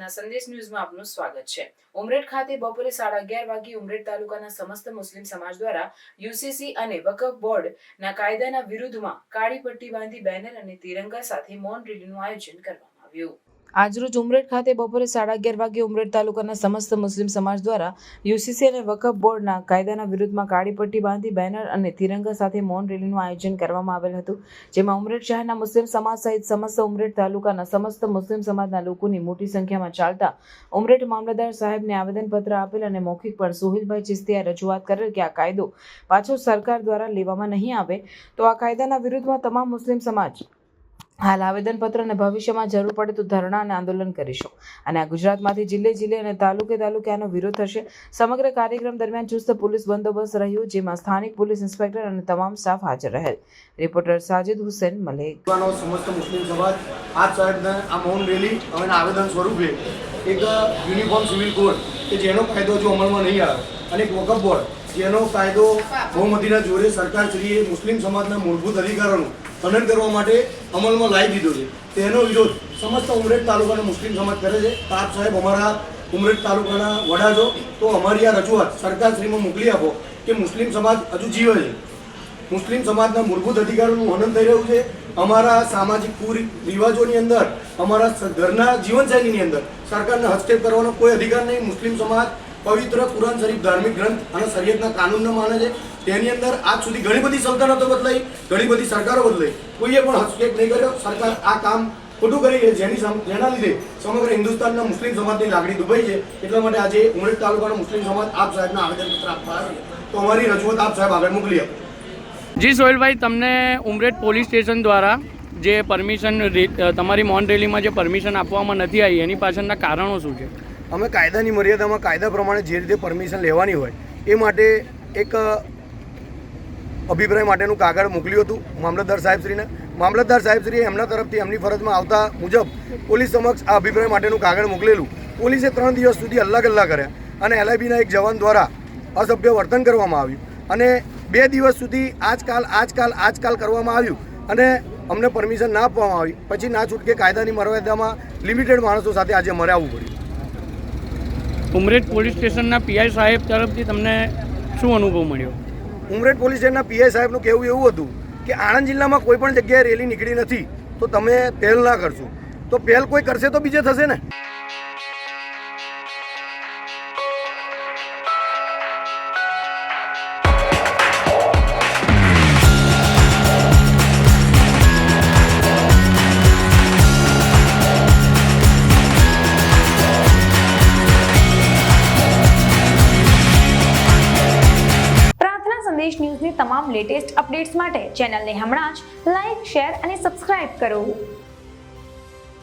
પ્રાર્થના સંદેશ ન્યૂઝમાં આપનું સ્વાગત છે. ઉમરેઠ ખાતે બપોરે સાડા અગિયાર વાગે ઉમરેઠ તાલુકાના સમસ્ત મુસ્લિમ સમાજ દ્વારા યુસીસી અને વકફ બોર્ડના કાયદાના વિરુદ્ધમાં કાળી પટ્ટી બાંધી બેનર અને તિરંગા સાથે મૌન રેલીનું આયોજન કરવામાં આવ્યું. આજરોજ ઉમરેઠ ખાતે બપોરે સાડા અગિયાર વાગે ઉમરેઠ તાલુકાના સમસ્ત મુસ્લિમ સમાજ દ્વારા યુસીસી અને વકફ બોર્ડના કાયદાના વિરુદ્ધમાં કાળી પટ્ટી બાંધી બેનર અને તિરંગા સાથે મૌન રેલીનું આયોજન કરવામાં આવેલ હતું, જેમાં ઉમરેઠ શહેરના મુસ્લિમ સમાજ સહિત સમસ્ત ઉમરેઠ તાલુકાના સમસ્ત મુસ્લિમ સમાજના લોકોની મોટી સંખ્યામાં ચાલતા ઉમરેઠ મામલતદાર સાહેબને આવેદનપત્ર આપેલ અને મૌખિક પણ સોહિલભાઈ ચિસ્તીએ રજૂઆત કરેલ કે આ કાયદો પાછો સરકાર દ્વારા લેવામાં નહીં આવે, તો આ કાયદાના વિરુદ્ધમાં તમામ મુસ્લિમ સમાજ હાલ આવેદનપત્ર અને ભવિષ્યમાં જરૂર પડે તો ધરણા અને આંદોલન કરીશું. અને આ ગુજરાતમાંથી જિલ્લે જિલ્લે અને તાલુકે તાલુકે આનો વિરોધ થશે. સમગ્ર કાર્યક્રમ દરમિયાન ચુસ્ત પોલીસ બંદોબસ્ત રહ્યો, જેમાં સ્થાનિક પોલીસ ઇન્સ્પેક્ટર અને તમામ સ્ટાફ હાજર રહેલ. રિપોર્ટર સાજિદ હુસેન મલેક. સમસ્ત મુસ્લિમ સમાજ આજ સાહેબને આ મૌન રેલી અને આવેદન સ્વરૂપે એક યુનિફોર્મ સિવિલ કોડ, કે જેનો કાયદો જો અમલમાં નહીં આવે અને એક વકફ બોર્ડ, જેનો કાયદો બહુમતીના જોડે સરકારશ્રીએ મુસ્લિમ સમાજના મૂળભૂત અધિકારોનું ખનન કરવા માટે અમલમાં લાવી દીધો છે. તેનો વિરોધ સમસ્ત ઉમરેઠ તાલુકાના મુસ્લિમ સમાજ કરે છે. તાપ સાહેબ અમારા ઉમરેઠ તાલુકાના વડા છો. તો અમારી આ રજૂઆત સરકારશ્રીમાં મોકલી આપો કે મુસ્લિમ સમાજ હજુ જીવે છે. મુસ્લિમ સમાજના મૂળભૂત અધિકારોનું હનન થઈ રહ્યું છે. અમારા સામાજિક કુરિવાજોની અંદર, અમારા ઘરના જીવનશૈલીની અંદર સરકારને હસ્તક્ષેપ કરવાનો કોઈ અધિકાર નહીં. મુસ્લિમ સમાજ પવિત્ર કુરાન શરીફ ધાર્મિક ગ્રંથ અને શરીયતના કાનૂનને માને છે. તેની અંદર આજ સુધી ઘણી બધી સલ્તનતો બદલાઈ, ઘણી બધી સરકારો બદલાઈ. કોઈએ પણ હસ્તક્ષેપ નહીં કર્યો. સરકાર આ કામ ખોટું કરી છે. જેની જેના લીધે સમગ્ર હિન્દુસ્તાનના મુસ્લિમ સમાજની લાગણી દુભાઈ છે. એટલા માટે આજે ઉમરેઠ તાલુકાનો મુસ્લિમ સમાજ આપ સાહેબના આવેદનપત્ર આપવા તો અમારી રજૂઆત આપ સાહેબ આગળ મોકલી આપો. જી સોહેલભાઈ, તમને ઉમરેઠ પોલીસ સ્ટેશન દ્વારા જે પરમિશન તમારી મૌન રેલીમાં જે પરમિશન આપવામાં નથી આવી, એની પાછળના કારણો શું છે? અમે કાયદાની મર્યાદામાં કાયદા પ્રમાણે જે રીતે પરમિશન લેવાની હોય, એ માટે એક અભિપ્રાય માટેનું કાગળ મોકલ્યું હતું મામલતદાર સાહેબશ્રીને. મામલતદાર સાહેબશ્રીએ એમના તરફથી એમની ફરજમાં આવતા મુજબ પોલીસ સમક્ષ આ અભિપ્રાય માટેનું કાગળ મોકલેલું. પોલીસે ત્રણ દિવસ સુધી અલ્લા ગલ્લા કર્યા અને એલઆઈબીના એક જવાન દ્વારા અસભ્ય વર્તન કરવામાં આવ્યું અને બે દિવસ સુધી આજકાલ આજકાલ આજકાલ કરવામાં આવ્યું અને અમને પરમિશન ના આપવામાં આવી. પછી ના છૂટકે કાયદાની મર્યાદામાં લિમિટેડ માણસો સાથે આજે મરાવવું પડ્યું. ઉમરેઠ પોલીસ સ્ટેશનના પીઆઈ સાહેબ તરફથી તમને શું અનુભવ મળ્યો? ઉમરેઠ પોલીસ સ્ટેશનના પીઆઈ સાહેબનું કહેવું એવું હતું કે આણંદ જિલ્લામાં કોઈ પણ જગ્યાએ રેલી નીકળી નથી, તો તમે પહેલ ના કરશો. તો પહેલ કોઈ કરશે તો બીજે થશે ને? તમામ લેટેસ્ટ અપડેટ્સ માટે ચેનલને હમણાં જ લાઈક શેર અને સબસ્ક્રાઇબ કરો.